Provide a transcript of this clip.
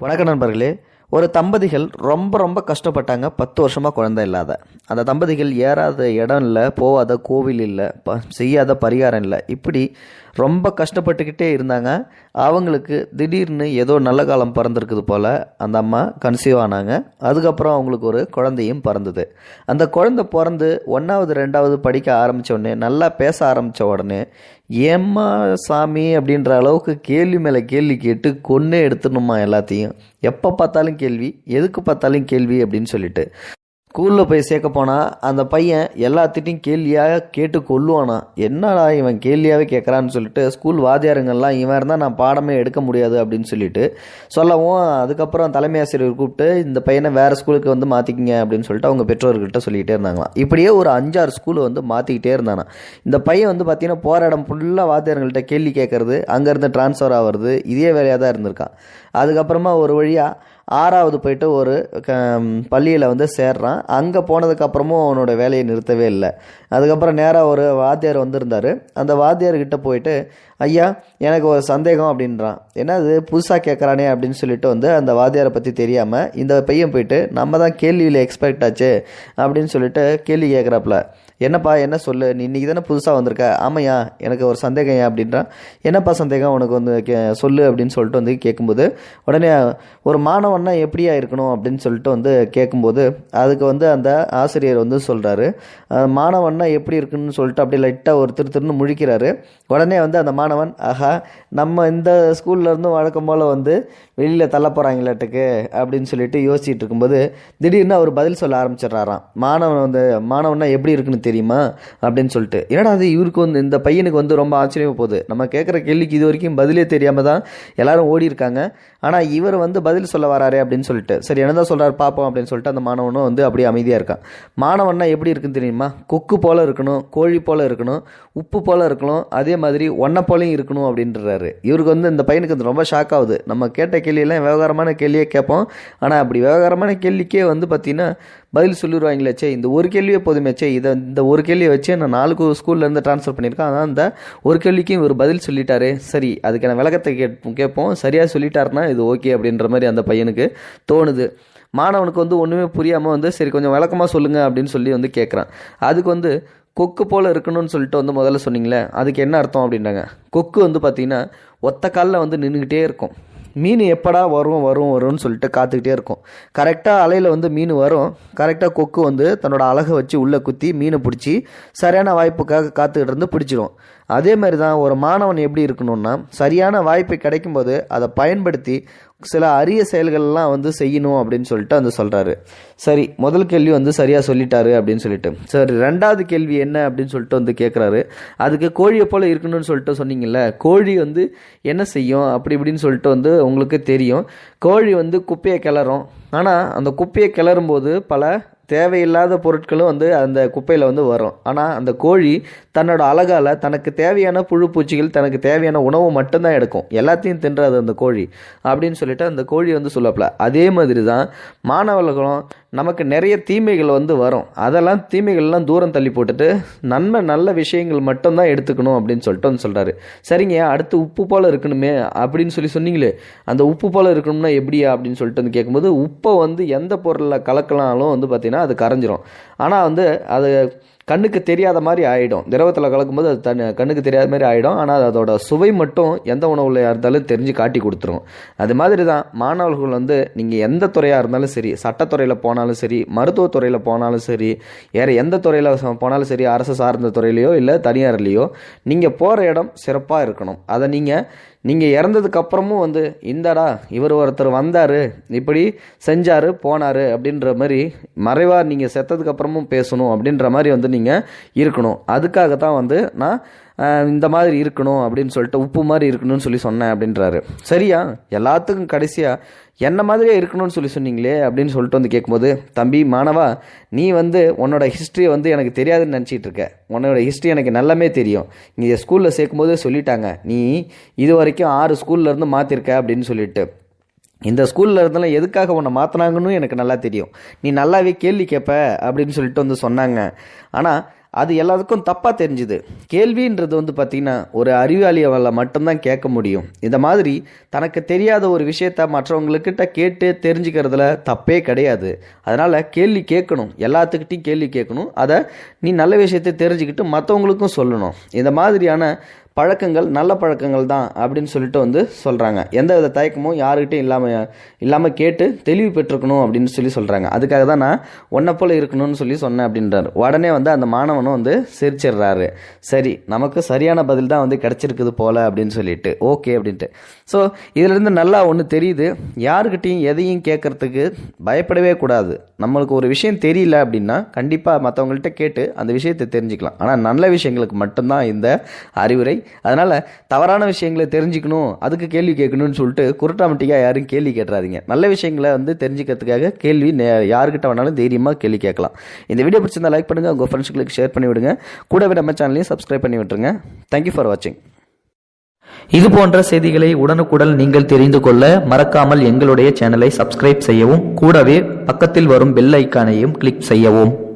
வணக்க நண்பர்களே ஒரு தம்பதிகள் ரொம்ப ரொம்ப கஷ்டப்பட்டாங்க. பத்து வருஷமாக குழந்தை இல்லாத. அந்த தம்பதிகள் ஏறாத இடம் இல்லை போகாத கோவில் இல்லை ப செய்யாத பரிகாரம் இல்லை. இப்படி ரொம்ப கஷ்டப்பட்டுக்கிட்டே இருந்தாங்க. அவங்களுக்கு திடீர்னு ஏதோ நல்ல காலம் பிறந்திருக்குது போல் அந்த அம்மா கன்சீவ் ஆனாங்க. அதுக்கப்புறம் அவங்களுக்கு ஒரு குழந்தையும் பிறந்தது. அந்த குழந்தை பிறந்து ஒன்றாவது ரெண்டாவது படிக்க ஆரம்பித்த உடனே நல்லா பேச ஆரம்பித்த உடனே ஏம்மா சாமி? அப்படின்ற அளவுக்கு கேள்வி மேலே கேள்வி கேட்டு கொன்னே எடுத்துடணுமா எல்லாத்தையும். எப்போ பார்த்தாலும் கேள்வி எதுக்கு பார்த்தாலும் கேள்வி அப்படின்னு சொல்லிட்டு. ஸ்கூலில் போய் சேர்க்க போனால் அந்த பையன் எல்லாத்திட்டையும் கேள்வியாக கேட்டு கொல்லுவானா என்னடா இவன் கேள்வியாகவே கேட்குறான்னு சொல்லிட்டு ஸ்கூல் வாத்தியாருங்கள்லாம் இவன் இருந்தால் நான் பாடமே எடுக்க முடியாது அப்படின்னு சொல்லிட்டு சொல்லவும் அதுக்கப்புறம் தலைமை ஆசிரியர் கூப்பிட்டு இந்த பையனை வேறு ஸ்கூலுக்கு வந்து மாற்றிக்கிங்க அப்படின்னு சொல்லிட்டு அவங்க பெற்றோர்கிட்ட சொல்லிக்கிட்டே இருந்தாங்களாம். இப்படியே ஒரு அஞ்சாறு ஸ்கூலை வந்து மாற்றிக்கிட்டே இருந்தானா. இந்த பையன் வந்து பார்த்தீங்கன்னா போகிற இடம் ஃபுல்லாக வாத்தியாருங்கள்ட்ட கேள்வி கேட்குறது அங்கேருந்து ட்ரான்ஸ்ஃபர் ஆகிறது இதே வேலையாக தான் இருந்திருக்கான். அதுக்கப்புறமா ஒரு வழியாக ஆறாவது போயிட்டு ஒரு க பள்ளியில் வந்து சேர்றான். அங்கே போனதுக்கப்புறமும் அவனோட வேலையை நிறுத்தவே இல்லை. அதுக்கப்புறம் நேராக ஒரு வாத்தியார் வந்திருந்தார். அந்த வாத்தியார்கிட்ட போயிட்டு ஐயா எனக்கு ஒரு சந்தேகம் அப்படின்றான். என்னது புதுசாக கேட்குறானே அப்படின்னு சொல்லிட்டு வந்து அந்த வாத்தியாரை பற்றி தெரியாமல் இந்த பையன் போயிட்டு நம்ம தான் கேள்வியில் எக்ஸ்பெக்ட் ஆச்சு அப்படின்னு சொல்லிட்டு கேள்வி கேட்குறாப்புல என்னப்பா என்ன சொல்லு நீ இன்றைக்கி தானே புதுசாக வந்திருக்க? ஆமையா எனக்கு ஒரு சந்தேகம் ஏன் அப்படின்றான். என்னப்பா சந்தேகம் உனக்கு வந்து கே சொல்லு அப்படின்னு சொல்லிட்டு வந்து கேட்கும்போது உடனே ஒரு மாணவன்னா எப்படியா இருக்கணும் அப்படின்னு சொல்லிட்டு வந்து கேட்கும்போது அதுக்கு வந்து அந்த ஆசிரியர் வந்து சொல்கிறாரு மாணவன்னா எப்படி இருக்குன்னு சொல்லிட்டு அப்படியே லைட்டாக ஒரு திரு திருன்னு முழிக்கிறாரு. உடனே வந்து அந்த மாணவன் ஆஹா நம்ம இந்த ஸ்கூல்லேருந்து வழக்கம் போல் வந்து வெளியில் தள்ள போகிறாங்களாட்டுக்கு அப்படின்னு சொல்லிட்டு யோசிச்சுட்டு இருக்கும்போது திடீர்னு அவர் பதில் சொல்ல ஆரம்பிச்சிடுறாராம். மாணவன் வந்து மாணவன்னா எப்படி இருக்குன்னு தெரியுமா? அப்படின்னு சொல்லிட்டு. ஏன்னா அது இவருக்கு வந்து இந்த பையனுக்கு வந்து ரொம்ப ஆச்சரியமாக போகுது. நம்ம கேட்குற கேள்விக்கு இது வரைக்கும் பதிலே தெரியாமல் தான் எல்லாரும் ஓடி இருக்காங்க. ஆனால் இவர் வந்து பதில் சொல்ல வராரே அப்படின்னு சொல்லிட்டு. சரி என்னதான் சொல்கிறார் பார்ப்போம் அப்படின்னு சொல்லிட்டு அந்த மாணவனும் வந்து அப்படியே அமைதியாக இருக்கான். மாணவன்னா எப்படி இருக்குன்னு தெரியுமா? கொக்கு போல் இருக்கணும் கோழி போல் இருக்கணும் உப்பு போல் இருக்கணும் அதே மாதிரி ஒன்றை போலையும் இருக்கணும் அப்படின்றாரு. இவருக்கு வந்து இந்த பையனுக்கு வந்து ரொம்ப ஷாக் ஆகுது. நம்ம கேட்ட கேள்வியெல்லாம் விவகாரமான கேள்வியே கேட்போம். ஆனால் அப்படி விவகாரமான கேள்விக்கே வந்து பார்த்தீங்கன்னா பதில் சொல்லிடுவாங்களேச்சே இந்த ஒரு கேள்வியே போதுமே சே இதை இந்த ஒரு கேள்வியை வச்சு நான் நாலு ஸ்கூல்லேருந்து ட்ரான்ஸ்ஃபர் பண்ணியிருக்கேன். அதான் அந்த ஒரு கேள்விக்கும் இவர் பதில் சொல்லிட்டாரு. சரி அதுக்கான விளக்கத்தை கேட்போம் கேட்போம். சரியாக சொல்லிட்டாருனா இது ஓகே அப்படின்ற மாதிரி அந்த பையனுக்கு தோணுது. மாணவனுக்கு வந்து ஒன்றுமே புரியாமல் வந்து சரி கொஞ்சம் விளக்கமாக சொல்லுங்கள் அப்படின்னு சொல்லி வந்து கேட்குறான் அதுக்கு வந்து கொக்கு போல் இருக்கணும்னு சொல்லிட்டு வந்து முதல்ல சொன்னீங்களே அதுக்கு என்ன அர்த்தம் அப்படின்றாங்க. கொக்கு வந்து பார்த்திங்கன்னா ஒத்த காலில் வந்து நின்றுக்கிட்டே இருக்கும். மீன் எப்படா வரும் வரும் வரும்னு சொல்லிட்டு காத்துக்கிட்டே இருக்கும். கரெக்டாக அலையில் வந்து மீன் வரும். கரெக்டாக கொக்கு வந்து தன்னோட அழகை வச்சு உள்ளே குத்தி மீனை பிடிச்சி சரியான வாய்ப்புக்காக காத்துக்கிட்டு இருந்து பிடிச்சிடும் அதே மாதிரி தான் ஒரு மாணவன் எப்படி இருக்கணும்னா சரியான வாய்ப்பு கிடைக்கும்போது அதை பயன்படுத்தி சில அரிய செயல்கள்லாம் வந்து செய்யணும் அப்படின்னு சொல்லிட்டு வந்து சொல்கிறாரு சரி முதல் கேள்வி வந்து சரியாக சொல்லிட்டாரு அப்படின்னு சொல்லிட்டு. சரி ரெண்டாவது கேள்வி என்ன அப்படின்னு சொல்லிட்டு வந்து கேட்குறாரு அதுக்கு கோழியை போல் இருக்கணும்னு சொல்லிட்டு சொன்னீங்கல்ல கோழி வந்து என்ன செய்யும்? அப்படி இப்படின்னு சொல்லிட்டு வந்து உங்களுக்கு தெரியும். கோழி வந்து குப்பையை கிளறும். ஆனால் அந்த குப்பையை கிளறும்போது பல தேவையில்லாத பொருட்களும் வந்து அந்த குப்பையில் வந்து வரும். ஆனால் அந்த கோழி தன்னோட அழகால் தனக்கு தேவையான புழு பூச்சிகள் தனக்கு தேவையான உணவு மட்டும்தான் எடுக்கும். எல்லாத்தையும் தின்றாது அந்த கோழி. அப்படின்னு சொல்லிட்டு அந்த கோழி வந்து சொல்லப்பல அதே மாதிரி தான் மாணவர்களும் நமக்கு நிறைய தீமைகள் வந்து வரும். அதெல்லாம் தீமைகள்லாம் தூரம் தள்ளி போட்டுட்டு நன்மை நல்ல விஷயங்கள் மட்டும்தான் எடுத்துக்கணும் அப்படின்னு சொல்லிட்டு வந்து சொல்கிறாரு சரிங்க அடுத்து உப்பு போல் இருக்கணுமே அப்படின்னு சொல்லி சொன்னீங்களே அந்த உப்பு போல் இருக்கணும்னா எப்படியா அப்படின்னு சொல்லிட்டு வந்து கேட்கும்போது உப்பை வந்து எந்த பொருளில் கலக்கலாலும் வந்து பார்த்திங்கன்னா அது கரைஞ்சிரும். ஆனால் வந்து அது கண்ணுக்கு தெரியாத மாதிரி ஆகிடும் திரவத்தில் கலக்கும்போது அது தன் கண்ணுக்கு தெரியாத மாதிரி ஆகிடும் ஆனால் அதோட சுவை மட்டும் எந்த உணவில் இருந்தாலும் தெரிஞ்சு காட்டி கொடுத்துரும். அது மாதிரி தான் மாணவர்கள் வந்து நீங்கள் எந்த துறையாக இருந்தாலும் சரி சட்டத்துறையில் போனாலும் சரி மருத்துவத்துறையில் போனாலும் சரி வேறு எந்த துறையில் போனாலும் சரி அரசு சார்ந்த துறையிலையோ இல்லை தனியார்லேயோ நீங்கள் போகிற இடம் சிறப்பாக இருக்கணும். அதை நீங்கள் நீங்கள் இறந்ததுக்கப்புறமும் வந்து இந்தடா இவர் ஒருத்தர் வந்தார் இப்படி செஞ்சார் போனார் அப்படின்ற மாதிரி மறைவாக நீங்கள் செத்ததுக்கப்புறமும் பேசணும் அப்படின்ற மாதிரி வந்து நீங்கள் இருக்கணும். அதுக்காக தான் வந்து நான் இந்த மாதிரி இருக்கணும் அப்படின்னு சொல்லிட்டு உப்பு மாதிரி இருக்கணும்னு சொல்லி சொன்னேன் அப்படின்றாரு. சரியா? எல்லாத்துக்கும் கடைசியாக என்ன மாதிரியே இருக்கணும்னு சொல்லி சொன்னீங்களே அப்படின்னு சொல்லிட்டு வந்து கேட்கும்போது தம்பி மாணவா நீ வந்து உன்னோட ஹிஸ்ட்ரியை வந்து எனக்கு தெரியாதுன்னு நினச்சிட்டு இருக்க. உன்னோட ஹிஸ்ட்ரி எனக்கு நல்லாமே தெரியும். நீ ஸ்கூலில் சேர்க்கும்போது சொல்லிட்டாங்க. நீ இது வரைக்கும் ஆறு ஸ்கூல்லேருந்து மாற்றிருக்க அப்படின்னு சொல்லிட்டு. இந்த ஸ்கூலில் இருந்தாலும் எதுக்காக உன்னை மாற்றினாங்கன்னு எனக்கு நல்லா தெரியும். நீ நல்லாவே கேள்வி கேட்ப அப்படின்னு சொல்லிட்டு வந்து சொன்னாங்க. ஆனால் அது எல்லாத்துக்கும் தப்பாக தெரிஞ்சுது. கேள்வின்றது வந்து பார்த்திங்கன்னா ஒரு அறிவாளியால் மட்டும்தான் கேட்க முடியும். இந்த மாதிரி தனக்கு தெரியாத ஒரு விஷயத்த மற்றவங்களுக்கிட்ட கேட்டு தெரிஞ்சுக்கிறதுல தப்பே கிடையாது. அதனால் கேள்வி கேட்கணும். எல்லாத்துக்கிட்டையும் கேள்வி கேட்கணும். அதை நீ நல்ல விஷயத்தை தெரிஞ்சுக்கிட்டு மற்றவங்களுக்கும் சொல்லணும். இந்த மாதிரியான பழக்கங்கள் நல்ல பழக்கங்கள் தான் அப்படின்னு சொல்லிட்டு வந்து சொல்கிறாங்க எந்த வித தயக்கமும் யாருக்கிட்டையும் இல்லாமல் இல்லாமல் கேட்டு தெளிவு பெற்றுக்கணும் அப்படின்னு சொல்லி சொல்கிறாங்க அதுக்காக தான் நான் ஒன்றை போல் இருக்கணும்னு சொல்லி சொன்னேன் அப்படின்றாரு. உடனே வந்து அந்த மாணவனும் வந்து சிரிச்சிடுறாரு. சரி நமக்கு சரியான பதில் தான் வந்து கிடச்சிருக்குது போல் அப்படின்னு சொல்லிட்டு. ஓகே அப்படின்ட்டு. ஸோ இதிலிருந்து நல்லா ஒன்று தெரியுது. யாருக்கிட்டையும் எதையும் கேட்கறதுக்கு பயப்படவே கூடாது. நம்மளுக்கு ஒரு விஷயம் தெரியல அப்படின்னா கண்டிப்பாக மற்றவங்கள்ட்ட கேட்டு அந்த விஷயத்தை தெரிஞ்சுக்கலாம். ஆனால் நல்ல விஷயங்களுக்கு மட்டும்தான் இந்த அறிவுரை அதனால் தவறான விஷயங்களை தெரிஞ்சுக்கணும் அதுக்கு கேள்வி கேட்கணும்னு சொல்லிட்டு குருட்டாமட்டிக்காக யாரும் கேள்வி கேட்டுறாதீங்க நல்ல விஷயங்களை வந்து தெரிஞ்சுக்கிறதுக்காக கேள்வி நே- யாருக்கிட்ட வேணாலும் தைரியமாக கேள்வி கேட்கலாம். இந்த வீடியோ பிடிச்சிருந்தா லைக் பண்ணுங்கள் உங்கள் ஃப்ரெண்ட்ஸ்களுக்கு ஷேர் பண்ணி விடுங்க. கூடவே நம்ம சேனலையும் சப்ஸ்கிரைப் பண்ணி விட்டுருங்க. தேங்க்யூ ஃபார் வாட்சிங் இது போன்ற செய்திகளை உடனுக்குடன் நீங்கள் தெரிந்து கொள்ள மறக்காமல் எங்களுடைய சேனலை சப்ஸ்கிரைப் செய்யவும் கூடவே பக்கத்தில் வரும் பெல் ஐக்கானையும் கிளிக் செய்யவும்.